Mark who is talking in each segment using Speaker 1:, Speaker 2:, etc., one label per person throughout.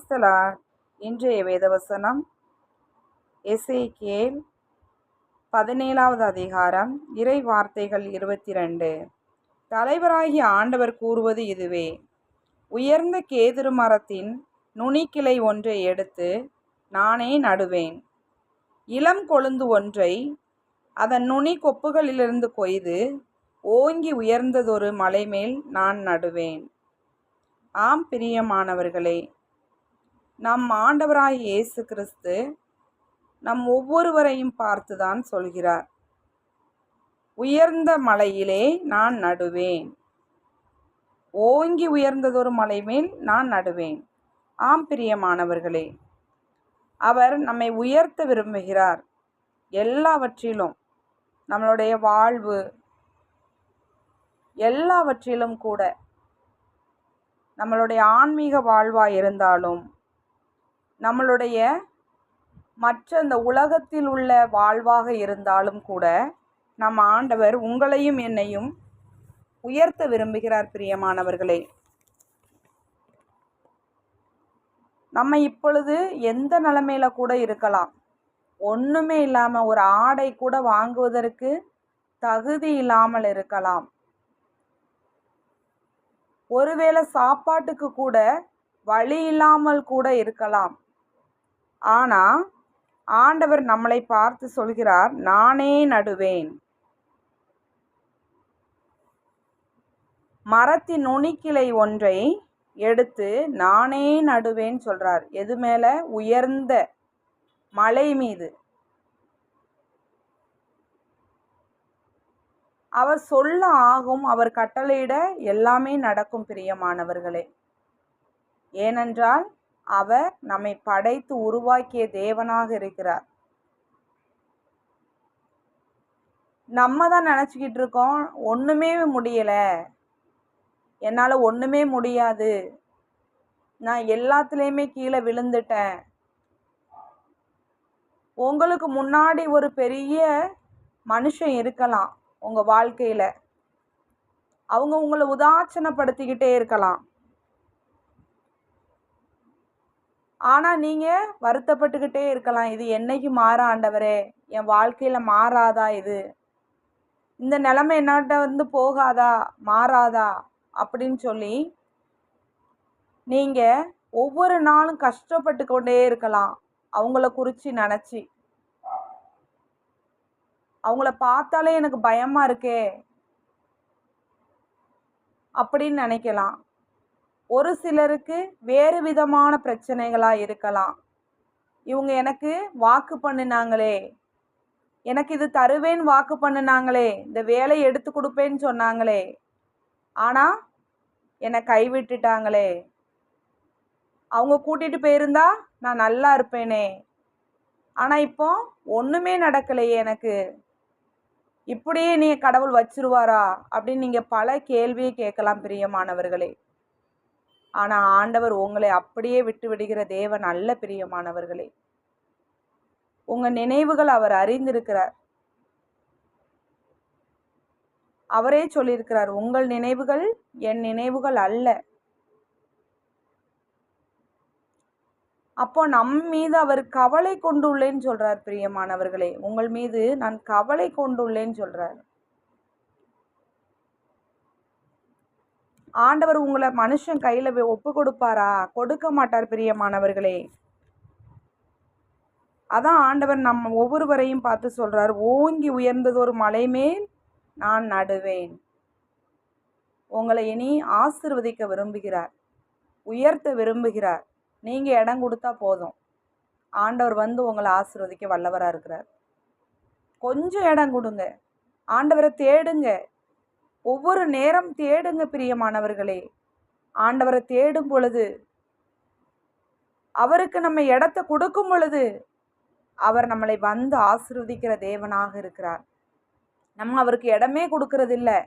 Speaker 1: பிரைஸ்தலா இன்றைய வேதவசனம். எசேக்கியேல் பதினேழாவது அதிகாரம் இறை வார்த்தைகள் இருபத்தி ரெண்டு தலைவராகிய ஆண்டவர் கூறுவது இதுவே. உயர்ந்த கேதுரு மரத்தின் நுனிக்கிளை ஒன்றை எடுத்து நானே நடுவேன். இளம் கொழுந்து ஒன்றை அதன் நுனி கொப்புகளிலிருந்து கொய்து ஓங்கி உயர்ந்ததொரு மலைமேல் நான் நடுவேன். ஆம் பிரியமானவர்களே நம் ஆண்டவராய் இயேசு கிறிஸ்து நம் ஒவ்வொருவரையும் பார்த்துதான் சொல்கிறார். உயர்ந்த மலையிலே நான் நடுவேன். ஓங்கி உயர்ந்ததொரு மலை மேல் நான் நடுவேன். ஆம் பிரியமானவர்களே அவர் நம்மை உயர்த்த விரும்புகிறார். எல்லாவற்றிலும் நம்மளுடைய வாழ்வு எல்லாவற்றிலும் கூட நம்மளுடைய ஆன்மீக வாழ்வாக இருந்தாலும் நம்மளுடைய மற்ற இந்த உலகத்தில் உள்ள வாழ்வாக இருந்தாலும் கூட நம் ஆண்டவர் உங்களையும் என்னையும் உயர்த்த விரும்புகிறார் பிரியமானவர்களே. நம்ம இப்பொழுது எந்த நிலைமையில கூட இருக்கலாம். ஒன்றுமே இல்லாமல் ஒரு ஆடை கூட வாங்குவதற்கு தகுதி இல்லாமல் இருக்கலாம். ஒருவேளை சாப்பாட்டுக்கு கூட வழி இல்லாமல் கூட இருக்கலாம். ஆனால் ஆண்டவர் நம்மளை பார்த்து சொல்கிறார் நானே நடுவேன். மரத்தின் நுனிக்கிளை ஒன்றை எடுத்து நானே நடுவேன் சொல்கிறார் எது மேலே? உயர்ந்த மலை மீது. அவர் சொல்ல ஆகும் அவர் கட்டளையிட எல்லாமே நடக்கும் பிரியமானவர்களே. ஏனென்றால் அவர் நம்மை படைத்து உருவாக்கிய தேவனாக இருக்கிறார். நம்ம தான் நினச்சிக்கிட்டு இருக்கோம் ஒன்றுமே முடியலை. என்னால் ஒன்றுமே முடியாது. நான் எல்லாத்துலேயுமே கீழே விழுந்துட்டேன். உங்களுக்கு முன்னாடி ஒரு பெரிய மனுஷன் இருக்கலாம் உங்கள் வாழ்க்கையில். அவங்க உங்களை உதாச்சனப்படுத்திக்கிட்டே இருக்கலாம். ஆனால் நீங்கள் வருத்தப்பட்டுக்கிட்டே இருக்கலாம். இது என்னைக்கு மாற ஆண்டவரே? என் வாழ்க்கையில் மாறாதா இது? இந்த நிலமை என்னாட்ட வந்து போகாதா? மாறாதா? அப்படின்னு சொல்லி நீங்கள் ஒவ்வொரு நாளும் கஷ்டப்பட்டு கொண்டே இருக்கலாம். அவங்கள குறித்து நினச்சி. அவங்கள பார்த்தாலே எனக்கு பயமாக இருக்கே? அப்படின்னு நினைக்கலாம். ஒரு சிலருக்கு வேறு விதமான பிரச்சனைகளாக இருக்கலாம். இவங்க எனக்கு வாக்கு பண்ணினாங்களே. எனக்கு இது தருவேன் வாக்கு பண்ணினாங்களே. இந்த வேலையை எடுத்து கொடுப்பேன்னு சொன்னாங்களே. ஆனால் என்னை கைவிட்டுட்டாங்களே. அவங்க கூட்டிகிட்டு போயிருந்தா நான் நல்லா இருப்பேனே. ஆனால் இப்போ ஒன்றுமே நடக்கலையே எனக்கு. இப்படியே நீ கடவுள் வச்சிருவாரா அப்படின்னு நீங்கள் பல கேள்வியை கேட்கலாம் பிரியமானவர்களே. ஆனால் ஆண்டவர் உங்களை அப்படியே விட்டு விடுகிற தேவன் அல்ல பிரியமானவர்களே. உங்கள் நினைவுகள் அவர் அறிந்திருக்கிறார். அவரே சொல்லியிருக்கிறார் உங்கள் நினைவுகள் என் நினைவுகள் அல்ல. அப்போ நம் மீது அவர் கவலை கொண்டுள்ளேன்னு சொல்றார் பிரியமானவர்களே. உங்கள் மீது நான் கவலை கொண்டுள்ளேன்னு சொல்றார். ஆண்டவர் உங்களை மனுஷன் கையில் ஒப்பு கொடுப்பாரா? கொடுக்க மாட்டார் பிரியமானவர்களே. அதான் ஆண்டவர் நம்ம ஒவ்வொருவரையும் பார்த்து சொல்கிறார் ஓங்கி உயர்ந்ததொரு ஒரு மலை மேல் நான் நடுவேன். உங்களை இனி ஆசிர்வதிக்க விரும்புகிறார் உயர்த்த விரும்புகிறார். நீங்கள் இடம் கொடுத்தா போதும். ஆண்டவர் வந்து உங்களை ஆசிர்வதிக்க வல்லவராக இருக்கிறார். கொஞ்சம் இடம் கொடுங்க. ஆண்டவரை தேடுங்க. ஒவ்வொரு நேரம் தேடுங்க பிரியமானவர்களே. ஆண்டவரை தேடும் பொழுது அவருக்கு நம்ம இடத்த கொடுக்கும் பொழுது அவர் நம்மளை வந்து ஆசிர்வதிக்கிற தேவனாக இருக்கிறார். நம்ம அவருக்கு இடமே கொடுக்கறதில்ல.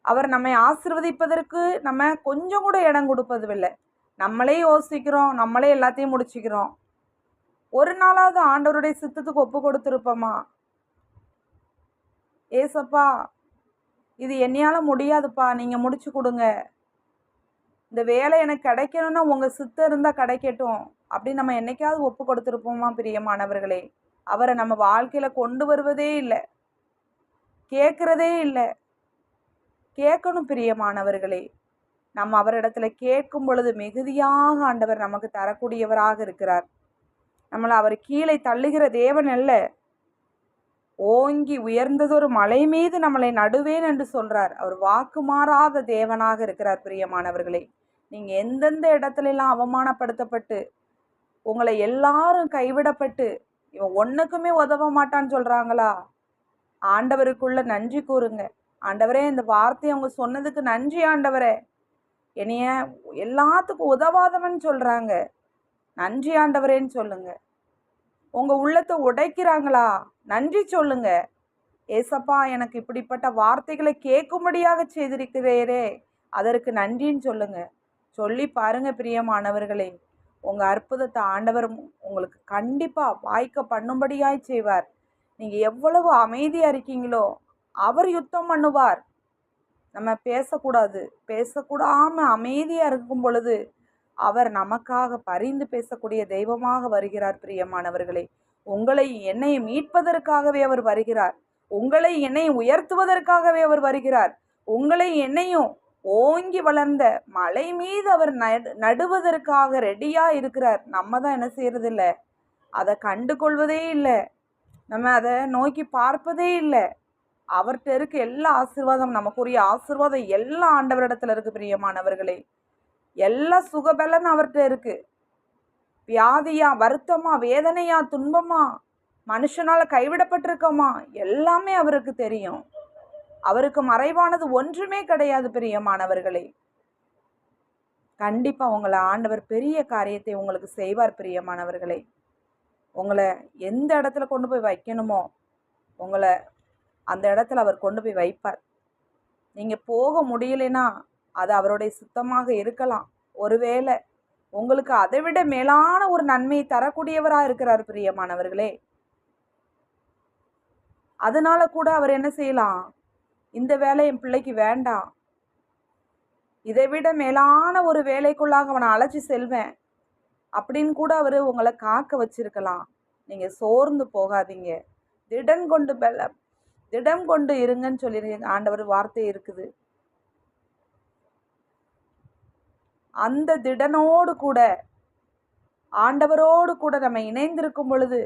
Speaker 1: அவர் நம்மை ஆசிர்வதிப்பதற்கு நம்ம கொஞ்சம் கூட இடம் கொடுப்பதில்லை. நம்மளே யோசிக்கிறோம் நம்மளே எல்லாத்தையும் முடிச்சுக்கிறோம். ஒரு நாளாவது ஆண்டவருடைய சித்தத்துக்கு ஒப்பு கொடுத்துருப்போமா? ஏசப்பா இது என்னையால் முடியாதுப்பா. நீங்கள் முடிச்சு கொடுங்க. இந்த வேலை எனக்கு கிடைக்கணும்னா உங்கள் சித்தம் இருந்தால் கிடைக்கட்டும். அப்படின்னு நம்ம என்னைக்காவது ஒப்பு கொடுத்துருப்போமா பிரியமானவர்களே அவரை நம்ம வாழ்க்கையில் கொண்டு வருவதே இல்லை. கேட்குறதே இல்லை. கேட்கணும் பிரியமானவர்களே நம்ம அவரிடத்துல கேட்கும் பொழுது மிகுதியாக ஆண்டவர் நமக்கு தரக்கூடியவராக இருக்கிறார். நம்மளை அவர் கீழே தள்ளுகிற தேவன் அல்ல. ஓங்கி உயர்ந்ததொரு மலை மீது நம்மளை நடுவேன் என்று சொல்றார். அவர் வாக்கு மாறாத தேவனாக இருக்கிறார் பிரியமானவர்களே. நீங்க எந்தெந்த இடத்துலலாம் அவமானப்படுத்தப்பட்டு உங்களை எல்லாரும் கைவிடப்பட்டு இவன் ஒன்றுக்குமே உதவ மாட்டான்னு சொல்றாங்களா? ஆண்டவருக்குள்ள நன்றி கூறுங்க. ஆண்டவரே இந்த வார்த்தையை அவங்க சொன்னதுக்கு நன்றி ஆண்டவரே. என்னைய எல்லாத்துக்கும் உதவாதவன் சொல்றாங்க. நன்றி ஆண்டவரேன்னு சொல்லுங்க. உங்க உள்ளத்தை உடைக்கிறாங்களா? நன்றி சொல்லுங்க. ஏசப்பா எனக்கு இப்படிப்பட்ட வார்த்தைகளை கேட்கும்படியாக செய்திருக்கிறீரே. அதற்கு நன்றின்னு சொல்லுங்க. சொல்லி பாருங்க பிரியமானவர்களே. உங்க அற்புதத்தை ஆண்டவர் உங்களுக்கு கண்டிப்பா வாய்க்க பண்ணும்படியாய் செய்வார். நீங்க எவ்வளவு அமைதியா இருக்கீங்களோ அவர் யுத்தம் பண்ணுவார். நம்ம பேசக்கூடாது. பேசக்கூடாம அமைதியா இருக்கும் பொழுது அவர் நமக்காக பரிந்து பேசக்கூடிய தெய்வமாக வருகிறார் பிரியமானவர்களே. உங்களை என்னை மீட்பதற்காகவே அவர் வருகிறார். உங்களை என்னை உயர்த்துவதற்காகவே அவர் வருகிறார். உங்களை என்னையும் ஓங்கி வளர்ந்த மலை மீது அவர் நடுவதற்காக ரெடியா இருக்கிறார். நம்ம தான் என்ன செய்யறது இல்லை அதை கண்டு கொள்வதே இல்லை. நம்ம அதை நோக்கி பார்ப்பதே இல்லை. அவர்கிட்ட இருக்க எல்லா ஆசிர்வாதம் நமக்குரிய ஆசிர்வாதம் எல்லா ஆண்டவரிடத்துல இருக்கு பிரியமானவர்களே. எல்லா சுகபலன் அவர்கிட்ட இருக்குது வியாதியா வருத்தமா வேதனையா துன்பமா மனுஷனால் கைவிடப்பட்டிருக்கோமா? எல்லாமே அவருக்கு தெரியும். அவருக்கு மறைவானது ஒன்றுமே கிடையாது பிரியமானவர்களே. கண்டிப்பாக உங்களை ஆண்டவர் பெரிய காரியத்தை உங்களுக்கு செய்வார் பிரியமானவர்களே. உங்களை எந்த இடத்துல கொண்டு போய் வைக்கணுமோ உங்களை அந்த இடத்துல அவர் கொண்டு போய் வைப்பார். நீங்கள் போக முடியலைன்னா அது அவருடைய சுத்தமாக இருக்கலாம். ஒருவேளை உங்களுக்கு அதை விட மேலான ஒரு நன்மையை தரக்கூடியவராக இருக்கிறார் பிரியமானவர்களே. அதனால கூட அவர் என்ன செய்யலாம்? இந்த வேலை என் பிள்ளைக்கு வேண்டாம். இதை விட மேலான ஒரு வேலைக்குள்ளாக அவனை அழைச்சி செல்வேன். அப்படின்னு கூட அவர் உங்களை காக்க வச்சிருக்கலாம். நீங்கள் சோர்ந்து போகாதீங்க. திடன் கொண்டு பல திடம் கொண்டு இருங்கன்னு சொல்லி ஆண்டவர் வார்த்தை இருக்குது. அந்த திடனோடு கூட ஆண்டவரோடு கூட நம்ம இணைந்திருக்கும் பொழுது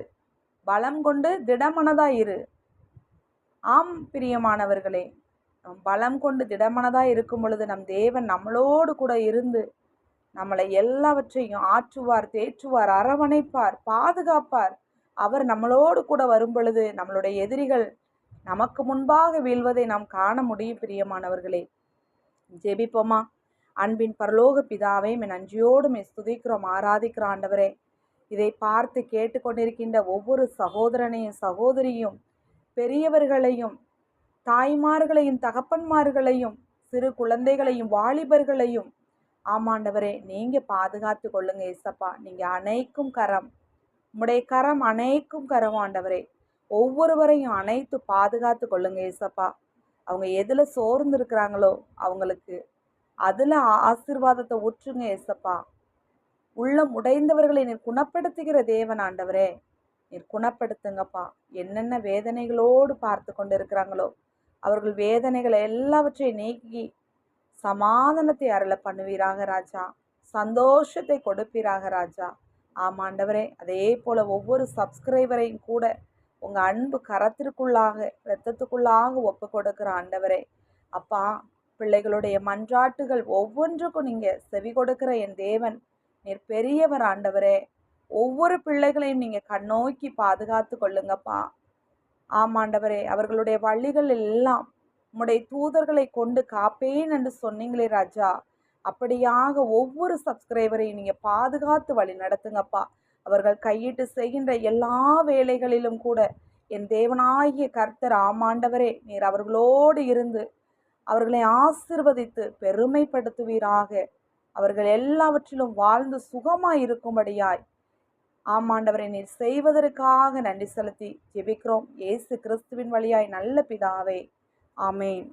Speaker 1: பலம் கொண்டு திடமனதாக இரு. ஆம் பிரியமானவர்களே பலம் கொண்டு திடமனதாக இருக்கும் பொழுது நம் தேவன் நம்மளோடு கூட இருந்து நம்மளை எல்லாவற்றையும் ஆற்றுவார் தேற்றுவார் அரவணைப்பார் பாதுகாப்பார். அவர் நம்மளோடு கூட வரும் பொழுது நம்மளுடைய எதிரிகள் நமக்கு முன்பாக வீழ்வதை நாம் காண முடியும் பிரியமானவர்களே. ஜெபிப்போமா? அன்பின் பரலோக பிதாவை மே நன்றியோடு மே ஸ்துதிக்கிறோம் ஆராதிக்கிற ஆண்டவரே. இதை பார்த்து கேட்டுக்கொண்டிருக்கின்ற ஒவ்வொரு சகோதரனையும் சகோதரியும் பெரியவர்களையும் தாய்மார்களையும் தகப்பன்மார்களையும் சிறு குழந்தைகளையும் வாலிபர்களையும் ஆமாண்டவரே நீங்கள் பாதுகாத்து கொள்ளுங்க ஏசப்பா. நீங்கள் அனைக்கும் கரம் உம்முடைய கரம் அனைக்கும் கரம் ஆண்டவரே. ஒவ்வொருவரையும் அனைத்து பாதுகாத்து கொள்ளுங்க ஏசப்பா. அவங்க எதில் சோர்ந்து இருக்கிறாங்களோ அவங்களுக்கு அதில் ஆசிர்வாதத்தை ஊற்றுங்க ஏசப்பா. உள்ளம் உடைந்தவர்களை நீர் குணப்படுத்துகிற தேவன் ஆண்டவரே. நீர் குணப்படுத்துங்கப்பா. என்னென்ன வேதனைகளோடு பார்த்து கொண்டு இருக்கிறாங்களோ அவர்கள் வேதனைகளை எல்லாவற்றையும் நீக்கி சமாதானத்தை அருள பண்ணுவீராக ராஜா. சந்தோஷத்தை கொடுப்பீராக ராஜா. ஆமாண்டவரே அதே போல் ஒவ்வொரு சப்ஸ்கிரைபரையும் கூட உங்கள் அன்பு கரத்திற்குள்ளாக இரத்தத்துக்குள்ளாக ஒப்பு கொடுக்குற ஆண்டவரே. அப்பா பிள்ளைகளுடைய மன்றாட்டுகள் ஒவ்வொன்றுக்கும் நீங்கள் செவி கொடுக்கிற என் தேவன் நீர் பெரியவர் ஆண்டவரே. ஒவ்வொரு பிள்ளைகளையும் நீங்கள் கண்ணோக்கி பாதுகாத்து கொள்ளுங்கப்பா. ஆமாண்டவரே அவர்களுடைய வழிகள் எல்லாம் உம்முடைய தூதர்களை கொண்டு காப்பேன் என்று சொன்னீங்களே ராஜா. அப்படியாக ஒவ்வொரு சப்ஸ்கிரைபரையும் நீங்கள் பாதுகாத்து வழி நடத்துங்கப்பா. அவர்கள் கையிட்டு செய்கின்ற எல்லா வேலைகளிலும் கூட என் தேவனாகிய கர்த்தர் ஆமாண்டவரே நீர் அவர்களோடு இருந்து அவர்களை ஆசிர்வதித்து பெருமைப்படுத்துவீராக. அவர்கள் எல்லாவற்றிலும் வாழ்ந்து சுகமாய் இருக்கும்படியாய். ஆமாண்டவரை நீர் செய்வதற்காக நன்றி செலுத்தி ஜெபிக்கிறோம். இயேசு கிறிஸ்துவின் வழியாய் நல்ல பிதாவே. ஆமேன்.